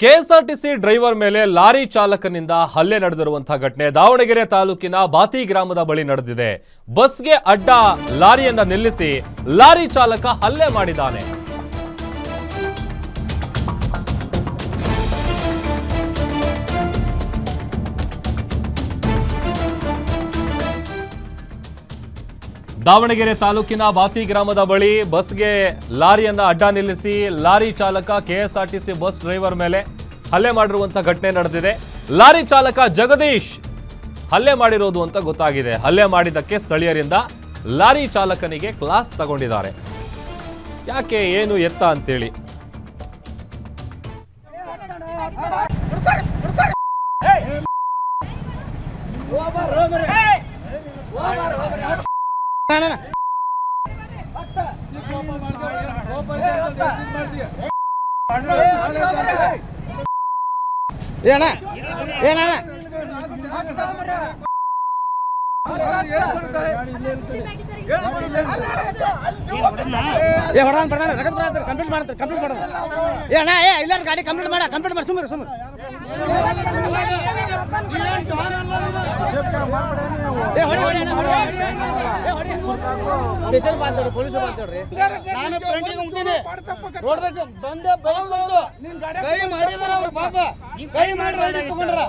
KSRTC driver ಮೇಲೆ lorry ಚಾಲಕನಿಂದ ಹಲ್ಲೆ ನಡೆದಿರುವಂತಹ ಘಟನೆ ದಾವಣಗೆರೆ ತಾಲೂಕಿನ ಬಾತಿ ಗ್ರಾಮದ ಬಳಿ ನಡೆದಿದೆ. ಬಸ್ಗೆ ಅಡ್ಡ ಲಾರಿಯನ್ನ ನಿಲ್ಲಿಸಿ ಲಾರಿ ಚಾಲಕ ಹಲ್ಲೆ ಮಾಡಿದ್ದಾನೆ. ದಾವಣಗೆರೆ ತಾಲೂಕಿನ ಬಾತಿ ಗ್ರಾಮದ ಬಳಿ ಬಸ್ಗೆ ಲಾರಿಯನ್ನ ಅಡ್ಡ ನಿಲ್ಲಿಸಿ ಲಾರಿ ಚಾಲಕ ಕೆಎಸ್ಆರ್ಟಿಸಿ ಬಸ್ ಡ್ರೈವರ್ ಮೇಲೆ ಹಲ್ಲೆ ಮಾಡಿರುವಂತಹ ಘಟನೆ ನಡೆದಿದೆ. ಲಾರಿ ಚಾಲಕ ಜಗದೀಶ್ ಹಲ್ಲೆ ಮಾಡಿರೋದು ಅಂತ ಗೊತ್ತಾಗಿದೆ. ಹಲ್ಲೆ ಮಾಡಿದ್ದಕ್ಕೆ ಸ್ಥಳೀಯರಿಂದ ಲಾರಿ ಚಾಲಕನಿಗೆ ಕ್ಲಾಸ್ ತಗೊಂಡಿದ್ದಾರೆ. ಯಾಕೆ, ಏನು ಎತ್ತ ಅಂತೇಳಿ. ಏನ ಏನಣ್ಣ ಏ ಹೊಡೋಣ ಬರ್ತಾನೆ ರಗತ್ ಬರತ್ತೆ ಕಂಪ್ಲೀಟ್ ಮಾಡ್ತಾರೆ ಕಂಪ್ಲೀಟ್ ಮಾಡೋದು ಏ ಅಣ್ಣ ಏ ಇಲ್ಲ ಗಾಡಿ ಕಂಪ್ಲೀಟ್ ಮಾಡ ಕಂಪ್ಲೀಟ್ ಮಾಡಿ ಸುಮ್ಮನೆ ಸುಮ್ಮನೆ ಸ್ಪೆಷಲ್ ಮಾತಾಡ್ರಿ ಪೊಲೀಸ್ ಮಾತಾಡ್ರಿ. ನಾನು ಹೋಗ್ತೀನಿ ರೋಡ್ದಾಗ ಬಂದೆ ಬೈಕ್ ಬಂದು. ಕೈ ಮಾಡಿದಾರ ಅವ್ರ ಪಾಪ. ಕೈ ಮಾಡಿ ತಗೊಂಡ್ರ.